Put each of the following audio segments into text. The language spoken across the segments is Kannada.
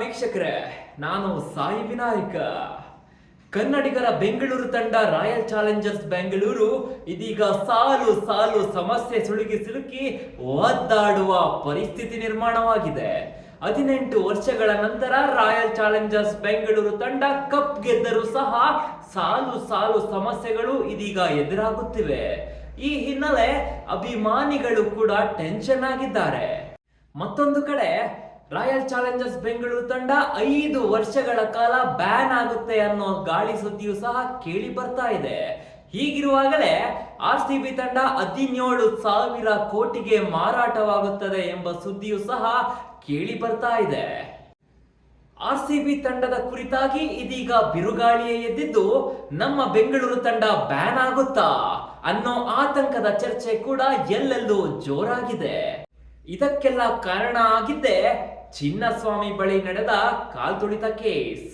ವೀಕ್ಷಕರೇ, ನಾನು ಸಾಯಿ ವಿನಾಯಕ. ಕನ್ನಡಿಗರ ಬೆಂಗಳೂರು ತಂಡ ರಾಯಲ್ ಚಾಲೆಂಜರ್ಸ್ ಬೆಂಗಳೂರು ಇದೀಗ ಸಾಲು ಸಾಲು ಸಮಸ್ಯೆ ಸುಳುಗಿ ಸಿಲುಕಿ ಒದ್ದಾಡುವ ಪರಿಸ್ಥಿತಿ ನಿರ್ಮಾಣವಾಗಿದೆ. ಹದಿನೆಂಟು ವರ್ಷಗಳ ನಂತರ ರಾಯಲ್ ಚಾಲೆಂಜರ್ಸ್ ಬೆಂಗಳೂರು ತಂಡ ಕಪ್ ಗೆದ್ದರೂ ಸಹ ಸಾಲು ಸಾಲು ಸಮಸ್ಯೆಗಳು ಇದೀಗ ಎದುರಾಗುತ್ತಿವೆ. ಈ ಹಿನ್ನೆಲೆ ಅಭಿಮಾನಿಗಳು ಕೂಡ ಟೆನ್ಷನ್ ಆಗಿದ್ದಾರೆ. ಮತ್ತೊಂದು ಕಡೆ ರಾಯಲ್ ಚಾಲೆಂಜರ್ಸ್ ಬೆಂಗಳೂರು ತಂಡ ಐದು ವರ್ಷಗಳ ಕಾಲ ಬ್ಯಾನ್ ಆಗುತ್ತೆ ಅನ್ನೋ ಗಾಳಿ ಸುದ್ದಿಯು ಸಹ ಕೇಳಿ ಬರ್ತಾ ಇದೆ. ಹೀಗಿರುವಾಗಲೇ ಆರ್ ಸಿ ಬಿ ತಂಡ ಹದಿನೇಳು ಸಾವಿರ ಕೋಟಿಗೆ ಮಾರಾಟವಾಗುತ್ತದೆ ಎಂಬ ಸುದ್ದಿಯು ಸಹ ಕೇಳಿ ಬರ್ತಾ ಇದೆ. ಆರ್ ಸಿ ಬಿ ತಂಡದ ಕುರಿತಾಗಿ ಇದೀಗ ಬಿರುಗಾಳಿಯೇ ಎದ್ದಿದ್ದು ನಮ್ಮ ಬೆಂಗಳೂರು ತಂಡ ಬ್ಯಾನ್ ಆಗುತ್ತಾ ಅನ್ನೋ ಆತಂಕದ ಚರ್ಚೆ ಕೂಡ ಎಲ್ಲೆಲ್ಲೂ ಜೋರಾಗಿದೆ. ಇದಕ್ಕೆಲ್ಲ ಕಾರಣ ಆಗಿದ್ದೆ ಚಿನ್ನಸ್ವಾಮಿ ಬಳಿ ನಡೆದ ಕಾಲ್ತುಳಿತ ಕೇಸ್.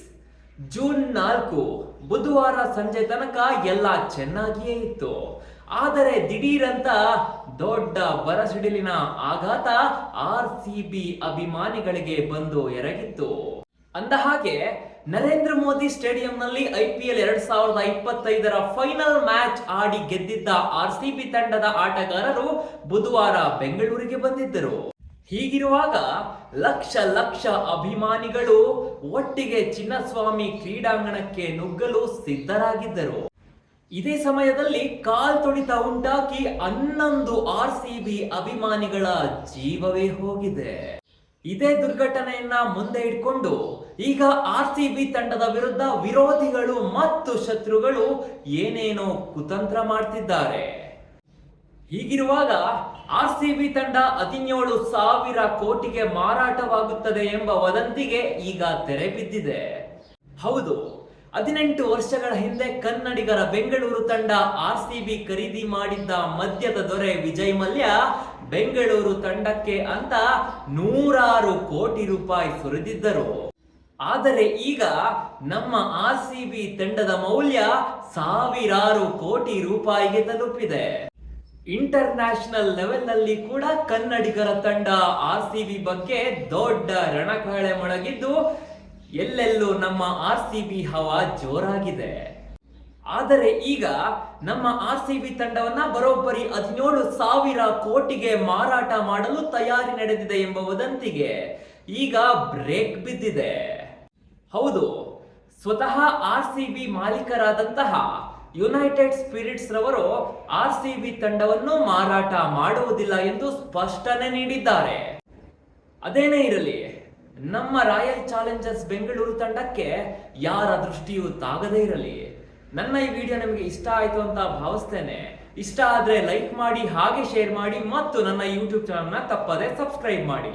ಜೂನ್ ನಾಲ್ಕು, ಬುಧವಾರ ಸಂಜೆ ತನಕ ಎಲ್ಲ ಚೆನ್ನಾಗಿಯೇ ಇತ್ತು. ಆದರೆ ದಿಢೀರಂತ ದೊಡ್ಡ ಬರಸಿಡಿಲಿನ ಆಘಾತ ಆರ್ ಸಿ ಬಿ ಅಭಿಮಾನಿಗಳಿಗೆ ಬಂದು ಎರಗಿತ್ತು. ಅಂದ ಹಾಗೆ, ನರೇಂದ್ರ ಮೋದಿ ಸ್ಟೇಡಿಯಂನಲ್ಲಿ ಐ ಪಿ ಎಲ್ ಎರಡ್ ಸಾವಿರದ ಇಪ್ಪತ್ತೈದರ ಫೈನಲ್ ಮ್ಯಾಚ್ ಆಡಿ ಗೆದ್ದಿದ್ದ ಆರ್ ಸಿ ಬಿ ತಂಡದ ಆಟಗಾರರು ಬುಧವಾರ ಬೆಂಗಳೂರಿಗೆ ಬಂದಿದ್ದರು. ಹೀಗಿರುವಾಗ ಲಕ್ಷ ಲಕ್ಷ ಅಭಿಮಾನಿಗಳು ಒಟ್ಟಿಗೆ ಚಿನ್ನಸ್ವಾಮಿ ಕ್ರೀಡಾಂಗಣಕ್ಕೆ ನುಗ್ಗಲು ಸಿದ್ಧರಾಗಿದ್ದರು. ಇದೇ ಸಮಯದಲ್ಲಿ ಕಾಲ್ ತೊಳಿತ ಉಂಟಾಗಿ ಹನ್ನೊಂದು ಆರ್ ಸಿ ಬಿ ಅಭಿಮಾನಿಗಳ ಜೀವವೇ ಹೋಗಿದೆ. ಇದೇ ದುರ್ಘಟನೆಯನ್ನ ಮುಂದೆ ಇಟ್ಕೊಂಡು ಈಗ ಆರ್ ಸಿ ಬಿ ತಂಡದ ವಿರುದ್ಧ ವಿರೋಧಿಗಳು ಮತ್ತು ಶತ್ರುಗಳು ಏನೇನೋ ಕುತಂತ್ರ ಮಾಡ್ತಿದ್ದಾರೆ. ಹೀಗಿರುವಾಗ ಆರ್ ಸಿ ಬಿ ತಂಡ ಹದಿನೇಳು ಸಾವಿರ ಕೋಟಿಗೆ ಮಾರಾಟವಾಗುತ್ತದೆ ಎಂಬ ವದಂತಿಗೆ ಈಗ ತೆರೆ ಬಿದ್ದಿದೆ. ಹೌದು, ಹದಿನೆಂಟು ವರ್ಷಗಳ ಹಿಂದೆ ಕನ್ನಡಿಗರ ಬೆಂಗಳೂರು ತಂಡ ಆರ್ ಸಿ ಬಿ ಖರೀದಿ ಮಾಡಿದ್ದ ಮದ್ಯದ ದೊರೆ ವಿಜಯ್ ಮಲ್ಯ ಬೆಂಗಳೂರು ತಂಡಕ್ಕೆ ಅಂತ ನೂರಾರು ಕೋಟಿ ರೂಪಾಯಿ ಸುರಿದಿದ್ದರು. ಆದರೆ ಈಗ ನಮ್ಮ ಆರ್ ಸಿ ಬಿ ತಂಡದ ಮೌಲ್ಯ ಸಾವಿರಾರು ಕೋಟಿ ರೂಪಾಯಿಗೆ ತಲುಪಿದೆ. ಇಂಟರ್ನ್ಯಾಷನಲ್ ಲೆವೆಲ್ನಲ್ಲಿ ಕೂಡ ಕನ್ನಡಿಗರ ತಂಡ ಆರ್ ಸಿ ಬಿ ಬಗ್ಗೆ ದೊಡ್ಡ ರಣಕಹಳೆ ಮೊಳಗಿದ್ದು, ಎಲ್ಲೆಲ್ಲೂ ನಮ್ಮ ಆರ್ ಸಿ ಬಿ ಹವಾ ಜೋರಾಗಿದೆ. ಆದರೆ ಈಗ ನಮ್ಮ ಆರ್ ಸಿ ಬಿ ತಂಡವನ್ನ ಬರೋಬ್ಬರಿ ಹದಿನೇಳು ಸಾವಿರ ಕೋಟಿಗೆ ಮಾರಾಟ ಮಾಡಲು ತಯಾರಿ ನಡೆದಿದೆ ಎಂಬ ವದಂತಿಗೆ ಈಗ ಬ್ರೇಕ್ ಬಿದ್ದಿದೆ. ಹೌದು, ಸ್ವತಃ ಆರ್ ಸಿ ಬಿ ಮಾಲೀಕರಾದಂತಹ ಯುನೈಟೆಡ್ ಸ್ಪಿರಿಟ್ಸ್ ರವರು ಆರ್ ಸಿ ಬಿ ತಂಡವನ್ನು ಮಾರಾಟ ಮಾಡುವುದಿಲ್ಲ ಎಂದು ಸ್ಪಷ್ಟನೆ ನೀಡಿದ್ದಾರೆ. ಅದೇನೇ ಇರಲಿ, ನಮ್ಮ ರಾಯಲ್ ಚಾಲೆಂಜರ್ಸ್ ಬೆಂಗಳೂರು ತಂಡಕ್ಕೆ ಯಾರ ದೃಷ್ಟಿಯೂ ತಾಗದೇ ಇರಲಿ. ನನ್ನ ಈ ವಿಡಿಯೋ ನಿಮಗೆ ಇಷ್ಟ ಆಯಿತು ಅಂತ ಭಾವಿಸ್ತೇನೆ. ಇಷ್ಟ ಆದರೆ ಲೈಕ್ ಮಾಡಿ, ಹಾಗೆ ಶೇರ್ ಮಾಡಿ ಮತ್ತು ನನ್ನ ಯೂಟ್ಯೂಬ್ ಚಾನಲ್ನ ತಪ್ಪದೆ ಸಬ್ಸ್ಕ್ರೈಬ್ ಮಾಡಿ.